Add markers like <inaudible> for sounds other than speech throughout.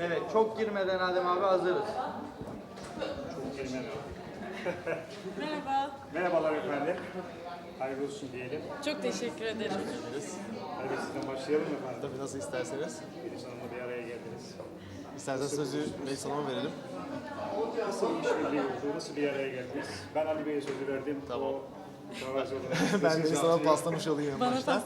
Evet çok girmeden Adem abi hazırız. Merhaba. Merhabalar efendim. Hayırlı olsun diyelim. Çok teşekkür ederim. Hadi sizden başlayalım efendim. Tabii nasıl isterseniz. Melis Hanım'la bir araya geldiniz. İsterseniz sözü Melis Hanım'a verelim. Nasıl bir işbirliği oldu? Nasıl bir araya geldiniz? Ben Ali Bey'e sözü verdim. Tamam. O. Ben Hanım'a yaptınız. paslamış olayım en Bana başta. pas.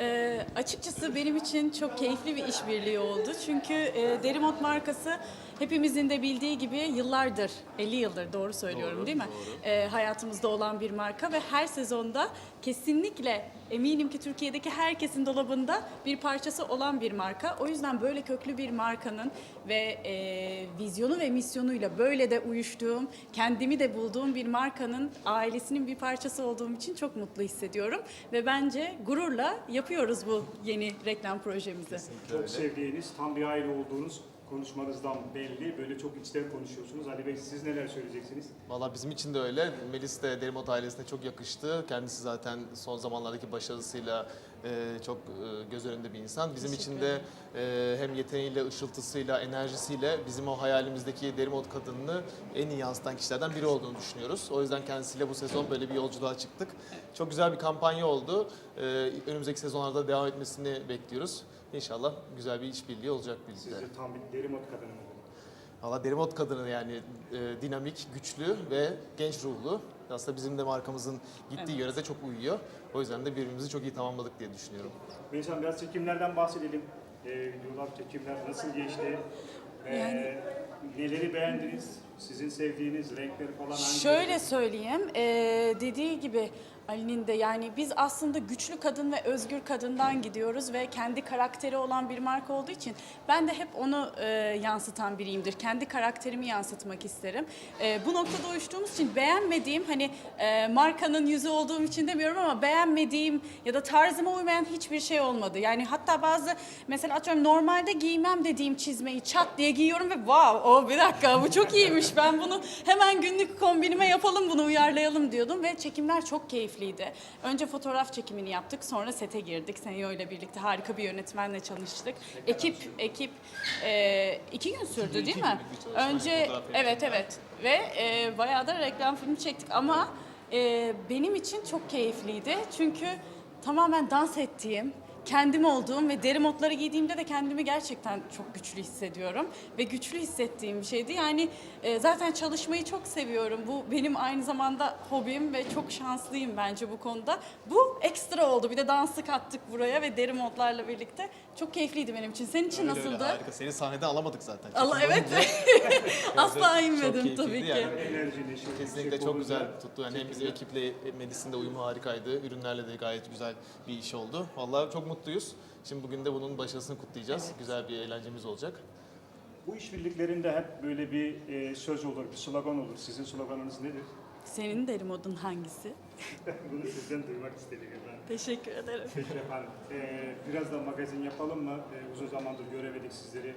Ee, açıkçası benim için çok keyifli bir işbirliği oldu. Çünkü e, Derimot markası hepimizin de bildiği gibi yıllardır, 50 yıldır doğru söylüyorum Doğru, değil mi? Ee, hayatımızda olan bir marka ve her sezonda kesinlikle eminim ki Türkiye'deki herkesin dolabında bir parçası olan bir marka. O yüzden böyle köklü bir markanın ve e, vizyonu ve misyonuyla böyle de uyuştuğum, kendimi de bulduğum bir markanın ailesinin bir parçası olduğum için çok mutlu hissediyorum. Ve bence gururla yapıyoruz bu yeni reklam projemizi. Çok sevdiğiniz, tam bir aile olduğunuz konuşmanızdan belli. Böyle çok içten konuşuyorsunuz. Ali Bey siz neler söyleyeceksiniz? Valla bizim için de öyle. Melis de Derimot ailesine çok yakıştı. Kendisi zaten son zamanlardaki başarısıyla e, çok e, göz önünde bir insan. Bizim için de e, hem yeteneğiyle, ışıltısıyla, enerjisiyle bizim o hayalimizdeki Derimot kadınını en iyi yansıtan kişilerden biri olduğunu düşünüyoruz. O yüzden kendisiyle bu sezon böyle bir yolculuğa çıktık. Çok güzel bir kampanya oldu. E, önümüzdeki sezonlarda devam etmesini bekliyoruz. İnşallah güzel bir işbirliği olacak birlikte. Sizce tam bir derimot kadını mı? Valla Derimot kadını yani e, dinamik, güçlü ve genç ruhlu. Aslında bizim de markamızın gittiği yöre de çok uyuyor. O yüzden de birbirimizi çok iyi tamamladık diye düşünüyorum. Hanım biraz çekimlerden bahsedelim. Ee, videolar, çekimler nasıl geçti? Ee, Yani- Neleri beğendiniz? Sizin sevdiğiniz renkleri falan hangileri? Şöyle söyleyeyim, eee, dediği gibi Ali'nin de yani biz aslında güçlü kadın ve özgür kadından gidiyoruz ve kendi karakteri olan bir marka olduğu için ben de hep onu eee, yansıtan biriyimdir. Kendi karakterimi yansıtmak isterim. Eee, bu noktada uyuştuğumuz için beğenmediğim hani eee, markanın yüzü olduğum için demiyorum ama beğenmediğim ya da tarzıma uymayan hiçbir şey olmadı. Yani hatta bazı mesela atıyorum normalde giymem dediğim çizmeyi çat diye giyiyorum ve wow o bir dakika bu çok iyiymiş ben bunu hemen günlük kombinime yapalım bunu uyarlayalım diyordum ve çekimler çok keyifliydi. Önce fotoğraf çekimini yaptık sonra sete girdik. Senyo ile birlikte harika bir yönetmenle çalıştık. Ekip ekip e, iki gün sürdü değil mi? Önce evet evet ve e, bayağı da reklam filmi çektik ama e, benim için çok keyifliydi çünkü tamamen dans ettiğim kendim olduğum ve deri modları giydiğimde de kendimi gerçekten çok güçlü hissediyorum ve güçlü hissettiğim bir şeydi. Yani e, zaten çalışmayı çok seviyorum. Bu benim aynı zamanda hobim ve çok şanslıyım bence bu konuda. Bu ekstra oldu. Bir de dansı kattık buraya ve deri modlarla birlikte. Çok keyifliydi benim için. Senin için Öyle öyle, nasıldı? harika. Seni sahnede alamadık zaten. Allah <laughs> evet. Asla inmedim keyifliydi tabii ki. yani. Enerji, neşe, Kesinlikle çok güzel tuttu. Yani hem bizim ekiple Melis'in de uyumu harikaydı. Ürünlerle de gayet güzel bir iş oldu. Vallahi çok mutluyuz. Şimdi bugün de bunun başarısını kutlayacağız. Güzel bir eğlencemiz olacak. Bu işbirliklerinde hep böyle bir e, söz olur, bir slogan olur. Sizin sloganınız nedir? Senin deri modun hangisi? <laughs> Bunu sizden duymak istedik efendim. Teşekkür ederim. Peki efendim. E, biraz da magazin yapalım mı? E, uzun zamandır göremedik sizleri.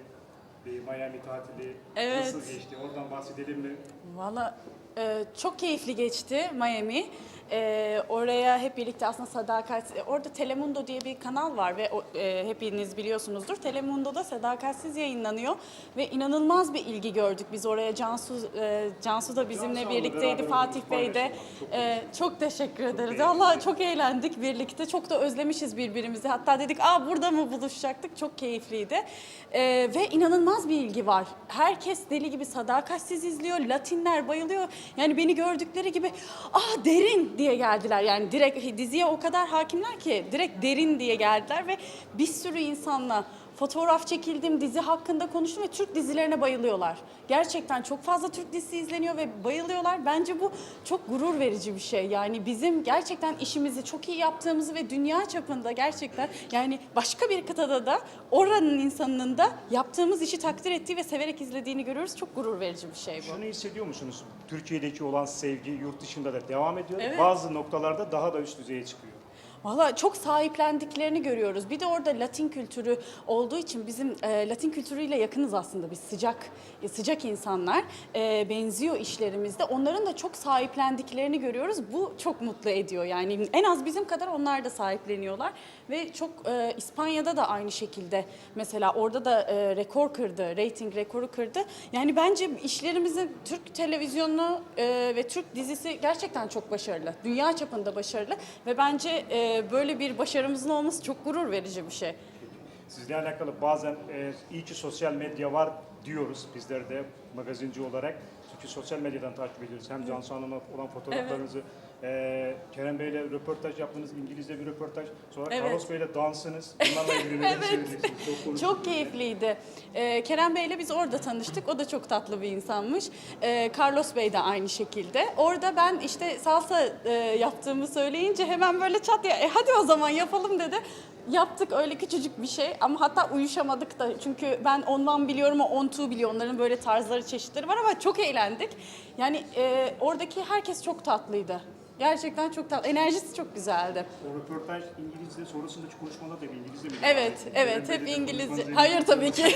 Bir Miami tatili Evet. nasıl geçti? Oradan bahsedelim mi? Valla e, çok keyifli geçti Miami. E, oraya hep birlikte aslında Sadakat, e, orada Telemundo diye bir kanal var ve o, e, hepiniz biliyorsunuzdur. Telemundo'da Sadakatsiz yayınlanıyor ve inanılmaz bir ilgi gördük biz oraya. Cansu, e, Cansu da bizimle Cansu birlikteydi, Fatih Bey de. Çok E, çok teşekkür ederiz. beğendim. Allah çok eğlendik birlikte. Çok da özlemişiz birbirimizi. Hatta dedik aa burada mı buluşacaktık? Çok keyifliydi. E, ve inanılmaz bir ilgi var. Herkes deli gibi sadakatsiz izliyor. Latinler bayılıyor. Yani beni gördükleri gibi aa derin diye geldiler. Yani direkt diziye o kadar hakimler ki direkt derin diye geldiler ve bir sürü insanla fotoğraf çekildim, dizi hakkında konuştum ve Türk dizilerine bayılıyorlar. Gerçekten çok fazla Türk dizisi izleniyor ve bayılıyorlar. Bence bu çok gurur verici bir şey. Yani bizim gerçekten işimizi çok iyi yaptığımızı ve dünya çapında gerçekten yani başka bir kıtada da oranın insanının da yaptığımız işi takdir ettiği ve severek izlediğini görüyoruz. Çok gurur verici bir şey bu. Şunu hissediyor musunuz? Türkiye'deki olan sevgi yurt dışında da devam ediyor. Evet. Bazı noktalarda daha da üst düzeye çıkıyor. Valla çok sahiplendiklerini görüyoruz. Bir de orada Latin kültürü olduğu için bizim e, Latin kültürüyle yakınız aslında biz sıcak e, sıcak insanlar E, benziyor işlerimizde. Onların da çok sahiplendiklerini görüyoruz. Bu çok mutlu ediyor yani en az bizim kadar onlar da sahipleniyorlar ve çok e, İspanya'da da aynı şekilde mesela orada da e, rekor kırdı, rating rekoru kırdı. Yani bence işlerimizin Türk televizyonu e, ve Türk dizisi gerçekten çok başarılı. Dünya çapında başarılı ve bence e, böyle bir başarımızın olması çok gurur verici bir şey. Sizle alakalı bazen e, iyi ki sosyal medya var diyoruz bizler de magazinci olarak. Çünkü sosyal medyadan takip ediyoruz. Hem Cansu Hanım'la olan fotoğraflarınızı, e, Kerem Bey'le röportaj yaptınız, İngilizce bir röportaj. Sonra Evet. Carlos Bey'le dansınız. Bunlarla ilgili neler <laughs> Evet. söyleyeceksiniz? Çok konuştuk. Çok keyifliydi. Ee, Kerem Bey'le biz orada tanıştık. O da çok tatlı bir insanmış. Ee, Carlos Bey de aynı şekilde. Orada ben işte salsa e, yaptığımı söyleyince hemen böyle çat ya e, hadi o zaman yapalım dedi. Yaptık öyle küçücük bir şey ama hatta uyuşamadık da çünkü ben ondan biliyorum o on two biliyor onların böyle tarzları çeşitleri var ama çok eğlendik. Yani e, oradaki herkes çok tatlıydı. Gerçekten çok tatlı. Enerjisi çok güzeldi. O röportaj İngilizce sonrasındaki konuşmalar da bir İngilizce mi? Evet, evet hep İngilizce. Hayır tabii ki. <laughs>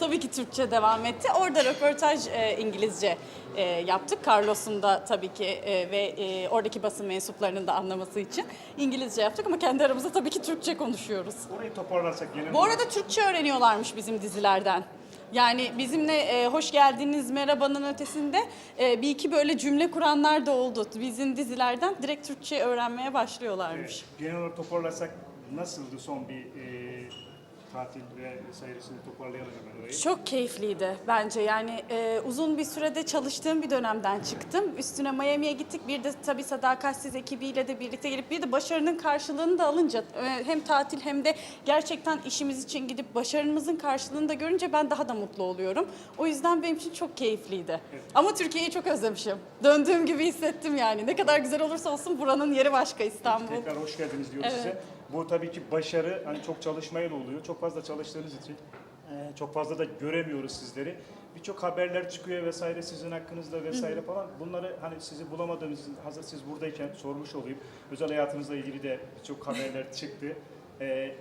tabii ki Türkçe devam etti. Orada röportaj e, İngilizce e, yaptık. Carlos'un da tabii ki e, ve e, oradaki basın mensuplarının da anlaması için İngilizce yaptık ama kendi aramızda tabii ki Türkçe konuşuyoruz. Orayı toparlarsak genel Bu arada Türkçe öğreniyorlarmış bizim dizilerden. Yani bizimle e, hoş geldiniz merhabanın ötesinde e, bir iki böyle cümle kuranlar da oldu. Bizim dizilerden direkt Türkçe öğrenmeye başlıyorlarmış. Evet, genel olarak toparlarsak nasıldı son bir e, tatil ve vesairesini toparlayalım hemen orayı. Çok keyifliydi bence. Yani e, uzun bir sürede çalıştığım bir dönemden çıktım. Üstüne Miami'ye gittik. Bir de tabii Sadakatsiz ekibiyle de birlikte gelip bir de başarının karşılığını da alınca e, hem tatil hem de gerçekten işimiz için gidip başarımızın karşılığını da görünce ben daha da mutlu oluyorum. O yüzden benim için çok keyifliydi. Ama Türkiye'yi çok özlemişim. Döndüğüm gibi hissettim yani. Ne kadar güzel olursa olsun buranın yeri başka İstanbul. Tekrar hoş geldiniz diyoruz Evet. size. Bu tabii ki başarı hani çok çalışmayla oluyor. Çok fazla çalıştığınız için e, çok fazla da göremiyoruz sizleri. Birçok haberler çıkıyor vesaire sizin hakkınızda vesaire falan. Bunları hani sizi bulamadığımız için hazır siz buradayken sormuş olayım. Özel hayatınızla ilgili de birçok haberler <laughs> çıktı. E,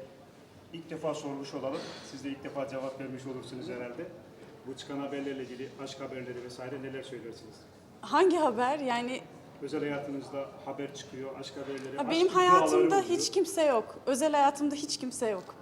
ilk defa sormuş olalım. Siz de ilk defa cevap vermiş olursunuz herhalde. Bu çıkan haberlerle ilgili aşk haberleri vesaire neler söylersiniz? Hangi haber? Yani Özel hayatınızda haber çıkıyor, aşk haberleri. Ha, aşk benim iddiaları hayatımda oluyor. hiç kimse yok. Özel hayatımda hiç kimse yok.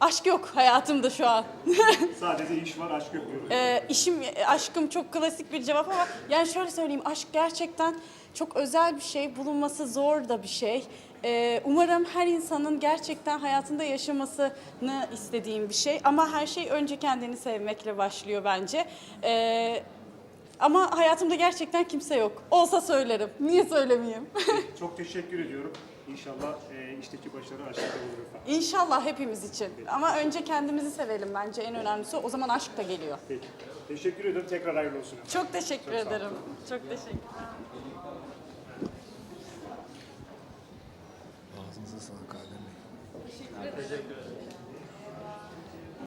Aşk yok hayatımda şu an. <laughs> Sadece iş var, aşk yok diyoruz. Ee, işim, aşkım çok klasik bir cevap ama yani şöyle söyleyeyim aşk gerçekten çok özel bir şey, bulunması zor da bir şey. Ee, umarım her insanın gerçekten hayatında yaşamasını istediğim bir şey ama her şey önce kendini sevmekle başlıyor bence. Ee, ama hayatımda gerçekten kimse yok. Olsa söylerim. Niye söylemeyeyim? <laughs> Çok teşekkür ediyorum. İnşallah e, işteki başarı aşağıda olur efendim. İnşallah hepimiz için. Ama önce kendimizi sevelim bence en önemlisi. O zaman aşk da geliyor. Peki. Teşekkür ederim. Tekrar hayırlı olsun. efendim. Çok teşekkür ederim. Çok teşekkür Ağzınıza sağlık Adem Bey.